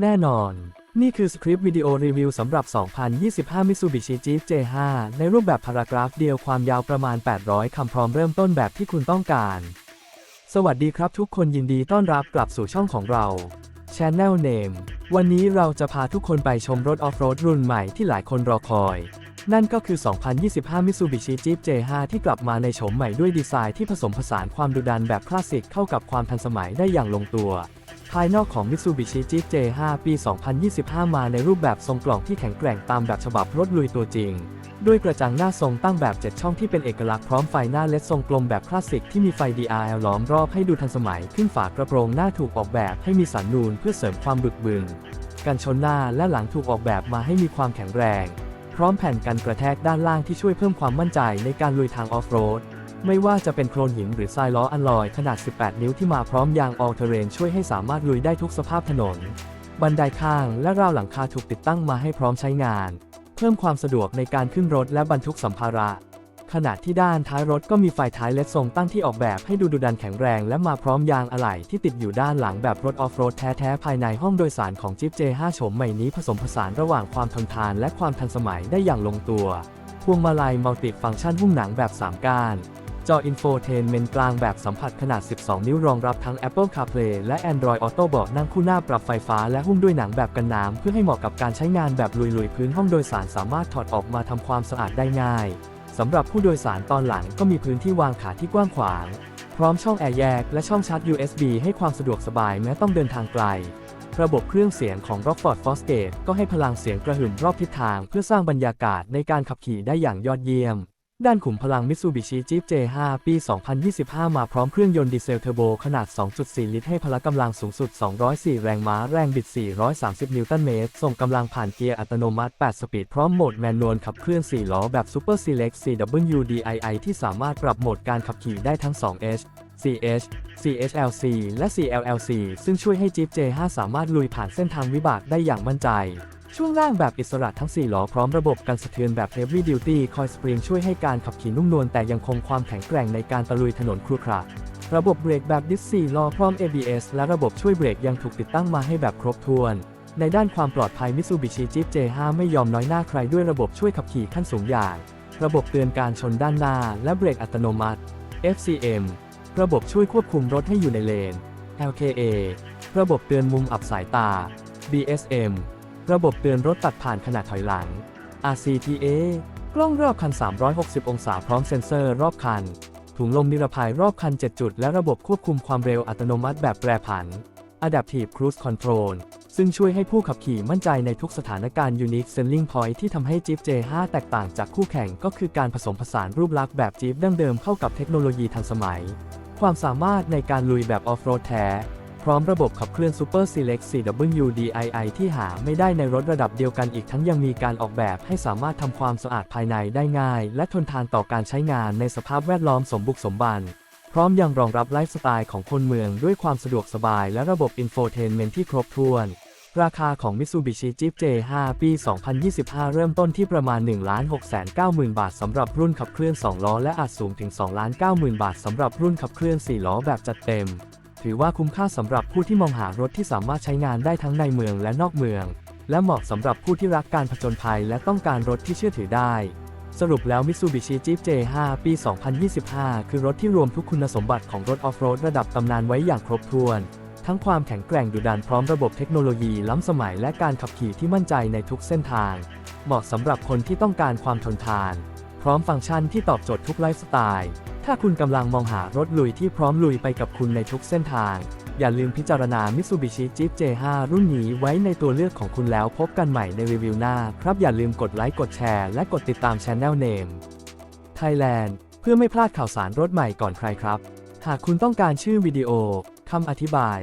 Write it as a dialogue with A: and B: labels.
A: แน่นอน นี่คือสคริปต์วิดีโอรีวิวสำหรับ 2025 Mitsubishi Jeep J5 ในรูปแบบพารากราฟเดียวความยาวประมาณ 800 คำพร้อมเริ่มต้นแบบที่คุณต้องการ สวัสดีครับทุกคนยินดีต้อนรับกลับสู่ช่องของเรา Channel Name วันนี้เราจะพาทุกคนไปชมรถออฟโรดรุ่นใหม่ที่หลายคนรอคอย นั่นก็คือ 2025 Mitsubishi Jeep J5 ที่กลับมาในโฉมใหม่ด้วยดีไซน์ที่ผสมผสานความดุดันแบบคลาสสิกเข้ากับความทันสมัยได้อย่างลงตัว ภายนอกของ Mitsubishi Jeep J5 ปี 2025 มาในรูปแบบทรงกล่องที่แข็งแกร่งตามแบบฉบับรถลุยตัวจริง ด้วยกระจังหน้าทรงตั้งแบบ 7 ช่องที่เป็นเอกลักษณ์พร้อมไฟหน้าเลดทรงกลมแบบคลาสสิกที่มีไฟ DRL ล้อมรอบให้ดูทันสมัย ขึ้นฝากระโปรงหน้าถูกออกแบบให้มีสันนูนเพื่อเสริมความบึกบึนกันชนหน้าและหลังถูกออกแบบมาให้มีความแข็งแรง ร้อมแผ่นกันกระแทกด้านล่างที่ช่วยเพิ่มความมั่นใจในการลุยทางออฟโรด ไม่ว่าจะเป็นโคลนหินหรือทรายล้ออัลลอยขนาด 18 นิ้วที่มาพร้อมยางออลเทเรนช่วยให้สามารถลุยได้ทุกสภาพถนน บันไดข้างและราวหลังคาถูกติดตั้งมาให้พร้อมใช้งาน เพิ่มความสะดวกในการขึ้นรถและบรรทุกสัมภาระ ขณะที่ด้านท้ายรถก็มีไฟท้ายเลดทรงตั้งที่ออกแบบให้ดูดุดันแข็งแรง และมาพร้อมยางอะไหล่ที่ติดอยู่ด้านหลังแบบรถออฟโรดแท้ๆ ภายในห้องโดยสารของ Jeep J5 โฉมใหม่นี้ผสมผสานระหว่างความทนทานและความทันสมัยได้อย่างลงตัว พวงมาลัยมัลติฟังก์ชันหุ้มหนังแบบ 3 ก้านจออินโฟเทนเมนต์กลางแบบสัมผัสขนาด 12 นิ้วรองรับทั้ง Apple CarPlay และ Android Auto เบาะนั่งคู่หน้าปรับไฟฟ้าและหุ้มด้วยหนังแบบกันน้ำเพื่อให้เหมาะกับการใช้งานแบบลุยๆ พื้นห้องโดยสารสามารถถอดออกมาทำความสะอาดได้ง่าย สำหรับผู้โดยสารตอนหลังก็มีพื้นที่วางขาที่กว้างขวาง พร้อมช่องแอร์แยกและช่องชาร์จ USB ให้ความสะดวกสบายแม้ต้องเดินทางไกล ระบบเครื่องเสียงของ Rockford Fosgate ก็ให้พลังเสียงกระหึ่มรอบทิศทางเพื่อสร้างบรรยากาศในการขับขี่ได้อย่างยอดเยี่ยม ด้านขุมพลัง Mitsubishi Jeep J5 ปี 2025 มาพร้อมเครื่องยนต์ดีเซลเทอร์โบขนาด 2.4 ลิตรให้พละกำลังสูงสุด 204 แรงม้า แรงบิด 430 นิวตันเมตร ส่งกำลังผ่านเกียร์อัตโนมัติ 8 สปีด พร้อมโหมดแมนนวลขับเคลื่อน 4 ล้อแบบ Super Select CWDII ที่สามารถปรับโหมดการขับขี่ได้ทั้ง 2H CH CHLC และ CLLC ซึ่งช่วยให้ Jeep J5 สามารถลุยผ่านเส้นทางวิบากได้อย่างมั่นใจ ช่วงล่างแบบอิสระทั้ง 4 ล้อพร้อมระบบกันสะเทือนแบบ Heavy Duty Coil Spring ช่วยให้การขับขี่นุ่มนวลแต่ยังคงความแข็งแกร่งในการตะลุยถนนครุขระระบบเบรกแบบดิส4ล้อพร้อม ABS และระบบช่วยเบรกยังถูกติดตั้งมาให้แบบครบถ้วน ในด้านความปลอดภัย Mitsubishi Jeep J5 ไม่ยอมน้อยหน้าใครด้วยระบบช่วยขับขี่ขั้นสูงอย่างระบบเตือนการชนด้านหน้า และเบรกอัตโนมัติ FCM ระบบช่วยควบคุมรถให้อยู่ในเลน LKA ระบบเตือนมุมอับสายตา BSM ระบบเตือนรถตัดผ่านขณะถอยหลัง RCTA กล้องรอบคัน 360 องศาพร้อมเซ็นเซอร์รอบคัน ถุงลมนิรภัยรอบคัน 7 จุด และระบบควบคุมความเร็วอัตโนมัติแบบแปรผัน Adaptive Cruise Control ซึ่งช่วยให้ผู้ขับขี่มั่นใจในทุกสถานการณ์ Unique Selling Point ที่ทำให้ Jeep J5 แตกต่างจากคู่แข่งก็คือการผสมผสานรูปลักษณ์แบบ Jeep ดั้งเดิมเข้ากับเทคโนโลยีทันสมัย ความสามารถในการลุยแบบออฟโรดแท้ พร้อมระบบขับเคลื่อน Super Select 4WDII ที่หาไม่ได้ในรถระดับเดียวกันอีกทั้งยังมีการออกแบบให้สามารถทำความสะอาดภายในได้ง่าย และทนทานต่อการใช้งานในสภาพแวดล้อมสมบุกสมบัน พร้อมยังรองรับไลฟ์สไตล์ของคนเมืองด้วยความสะดวกสบายและระบบอินโฟเทนเมนที่ครบถ้วน ราคาของ Mitsubishi Jeep J5 ปี 2025 เริ่มต้นที่ประมาณ 1,690,000 บาทสำหรับรุ่นขับเคลื่อน 2 ล้อและอาจสูงถึง 2,90,000 บาทสำหรับรุ่นขับเคลื่อน 4 ล้อแบบจัดเต็ม ถือว่าคุ้มค่าสำหรับผู้ที่มองหารถที่สามารถใช้งานได้ทั้งในเมืองและนอกเมือง และเหมาะสำหรับผู้ที่รักการผจญภัยและต้องการรถที่เชื่อถือได้ สรุปแล้ว Mitsubishi Jeep J5 ปี 2025 คือรถที่รวมทุกคุณสมบัติของรถออฟโรดระดับตำนานไว้อย่างครบถ้วน ทั้งความแข็งแกร่งดุดันพร้อมระบบเทคโนโลยีล้ำสมัยและการขับขี่ที่มั่นใจในทุกเส้นทาง เหมาะสำหรับคนที่ต้องการความทนทาน พร้อมฟังก์ชันที่ตอบโจทย์ทุกไลฟ์สไตล์ ถ้าคุณกำลังมองหารถลุยที่พร้อมลุยไปกับคุณในทุกเส้นทาง อย่าลืมพิจารณา Mitsubishi Jeep J5 รุ่นนี้ไว้ในตัวเลือกของคุณแล้วพบกันใหม่ในรีวิวหน้า ครับอย่าลืมกดไลค์กดแชร์และกดติดตาม Channel Name Thailand เพื่อไม่พลาดข่าวสารรถใหม่ก่อนใครครับ หากคุณต้องการชื่อวิดีโอคำอธิบาย